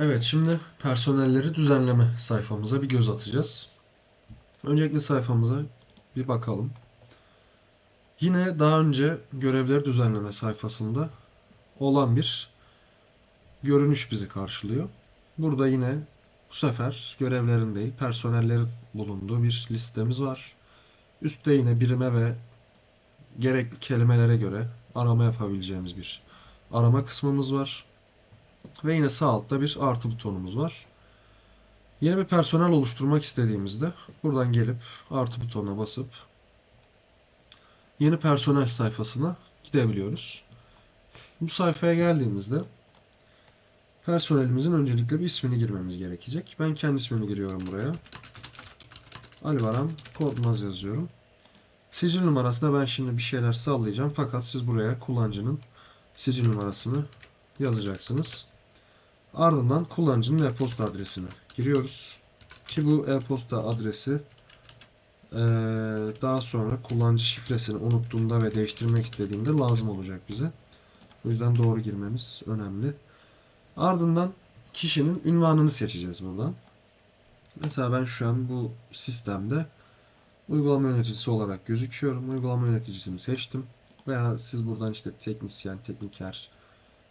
Evet, şimdi personelleri düzenleme sayfamıza bir göz atacağız. Öncelikle sayfamıza bir bakalım. Yine daha önce görevleri düzenleme sayfasında olan bir görünüş bizi karşılıyor. Burada yine bu sefer görevlerin değil, personellerin bulunduğu bir listemiz var. Üstte yine birime ve gerekli kelimelere göre arama yapabileceğimiz bir arama kısmımız var. Ve yine sağ altta bir artı butonumuz var. Yeni bir personel oluşturmak istediğimizde buradan gelip artı butonuna basıp yeni personel sayfasına gidebiliyoruz. Bu sayfaya geldiğimizde personelimizin öncelikle bir ismini girmemiz gerekecek. Ben kendi ismimi giriyorum buraya. Ali Baran Korkmaz yazıyorum. Sicil numarasında ben şimdi bir şeyler sallayacağım fakat siz buraya kullanıcının sicil numarasını yazacaksınız. Ardından kullanıcının e-posta adresini giriyoruz. Ki bu e-posta adresi eee, daha sonra kullanıcı şifresini unuttuğunda ve değiştirmek istediğinde lazım olacak bize. O yüzden doğru girmemiz önemli. Ardından kişinin ünvanını seçeceğiz buradan. Mesela ben şu an bu sistemde uygulama yöneticisi olarak gözüküyorum. Uygulama yöneticisini seçtim. Veya siz buradan işte teknisyen, tekniker,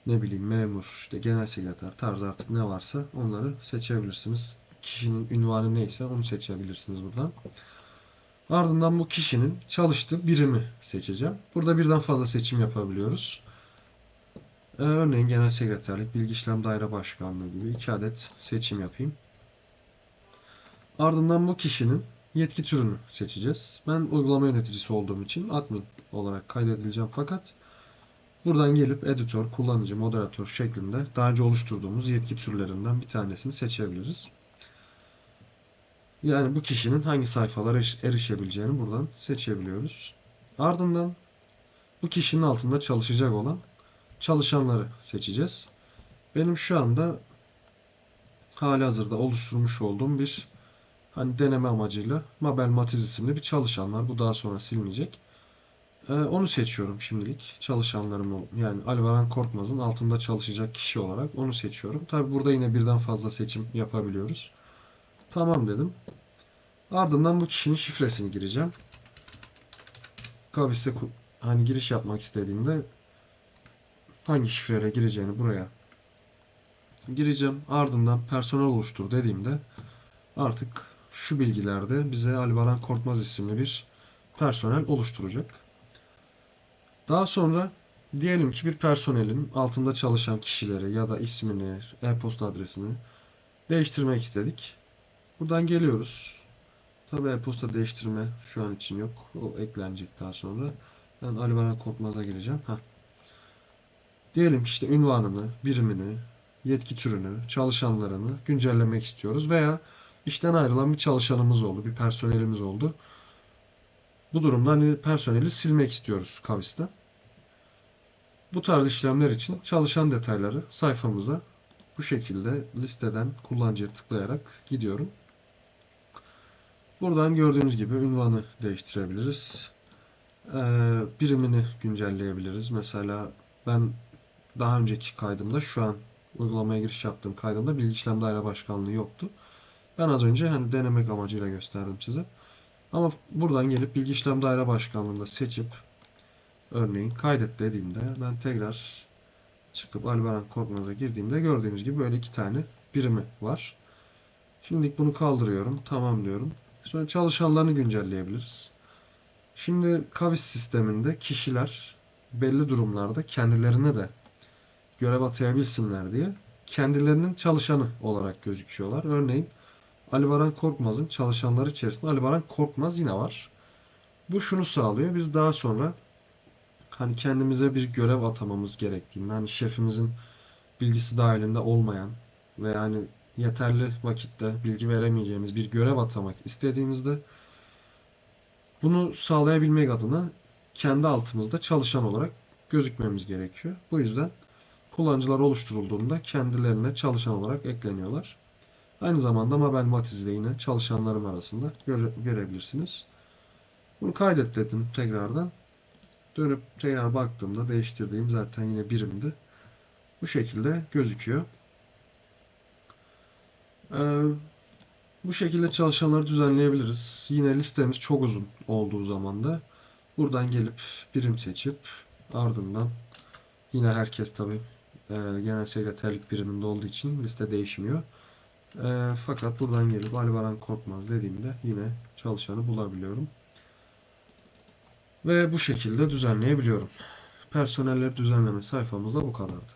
ne bileyim memur, işte genel sekreter tarzı artık ne varsa onları seçebilirsiniz. Kişinin ünvanı neyse onu seçebilirsiniz buradan. Ardından bu kişinin çalıştığı birimi seçeceğim. Burada birden fazla seçim yapabiliyoruz. Ee, örneğin genel sekreterlik, bilgi işlem daire başkanlığı gibi iki adet seçim yapayım. Ardından bu kişinin yetki türünü seçeceğiz. Ben uygulama yöneticisi olduğum için admin olarak kaydedileceğim fakat Buradan gelip editör, kullanıcı, moderatör şeklinde daha önce oluşturduğumuz yetki türlerinden bir tanesini seçebiliriz. Yani bu kişinin hangi sayfalara eriş- erişebileceğini buradan seçebiliyoruz. Ardından bu kişinin altında çalışacak olan çalışanları seçeceğiz. Benim şu anda halihazırda oluşturmuş olduğum bir hani deneme amacıyla Mabel Matiz isimli bir çalışan var. Bu daha sonra silinecek. Ee, onu seçiyorum şimdilik. Çalışanlarım yani Ali Baran Korkmaz'ın altında çalışacak kişi olarak onu seçiyorum. Tabi burada yine birden fazla seçim yapabiliyoruz. Tamam dedim. Ardından bu kişinin şifresini gireceğim. Kavis'e hani giriş yapmak istediğinde hangi şifreyle gireceğini buraya gireceğim. Ardından personel oluştur dediğimde artık şu bilgilerde bize Ali Baran Korkmaz isimli bir personel oluşturacak. Daha sonra diyelim ki bir personelin altında çalışan kişileri ya da ismini, e-posta adresini değiştirmek istedik. Buradan geliyoruz. Tabii e-posta değiştirme şu an için yok. O eklenecek daha sonra. Ben Ali Baran Korkmaz'a gireceğim. Heh. Diyelim ki işte ünvanını, birimini, yetki türünü, çalışanlarını güncellemek istiyoruz veya işten ayrılan bir çalışanımız oldu, bir personelimiz oldu. Bu durumda hani personeli silmek istiyoruz Kavis'ten. Bu tarz işlemler için çalışan detayları sayfamıza bu şekilde listeden kullanıcıya tıklayarak gidiyorum. Buradan gördüğünüz gibi ünvanı değiştirebiliriz. Ee, birimini güncelleyebiliriz. Mesela ben daha önceki kaydımda şu an uygulamaya giriş yaptığım kaydımda bilgi işlem daire başkanlığı yoktu. Ben az önce hani denemek amacıyla gösterdim size. Ama buradan gelip bilgi işlem daire başkanlığında seçip örneğin kaydet dediğimde ben tekrar çıkıp Albaran Korkmaz'a girdiğimde gördüğünüz gibi böyle iki tane birimi var. Şimdilik bunu kaldırıyorum. Tamam diyorum. Sonra çalışanlarını güncelleyebiliriz. Şimdi Kavis sisteminde kişiler belli durumlarda kendilerine de görev atayabilsinler diye kendilerinin çalışanı olarak gözüküyorlar. Örneğin Ali Baran Korkmaz'ın çalışanları içerisinde Ali Baran Korkmaz yine var. Bu şunu sağlıyor. Biz daha sonra hani kendimize bir görev atamamız gerektiğinde hani şefimizin bilgisi dahilinde olmayan ve yani yeterli vakitte bilgi veremeyeceğimiz bir görev atamak istediğimizde bunu sağlayabilmek adına kendi altımızda çalışan olarak gözükmemiz gerekiyor. Bu yüzden kullanıcılar oluşturulduğunda kendilerine çalışan olarak ekleniyorlar. Aynı zamanda Mabel Matiz'de yine çalışanlarım arasında göre- görebilirsiniz. Bunu kaydet dedim tekrardan. Dönüp tekrar baktığımda değiştirdiğim zaten yine birimdi. Bu şekilde gözüküyor. Ee, bu şekilde çalışanları düzenleyebiliriz. Yine listemiz çok uzun olduğu zaman da buradan gelip birim seçip ardından yine herkes tabi genel sekreterlik biriminde olduğu için liste değişmiyor. Ee, fakat buradan gelip Ali Baran Korkmaz dediğimde yine çalışanı bulabiliyorum. Ve bu şekilde düzenleyebiliyorum. Personelleri düzenleme sayfamızda bu kadardı.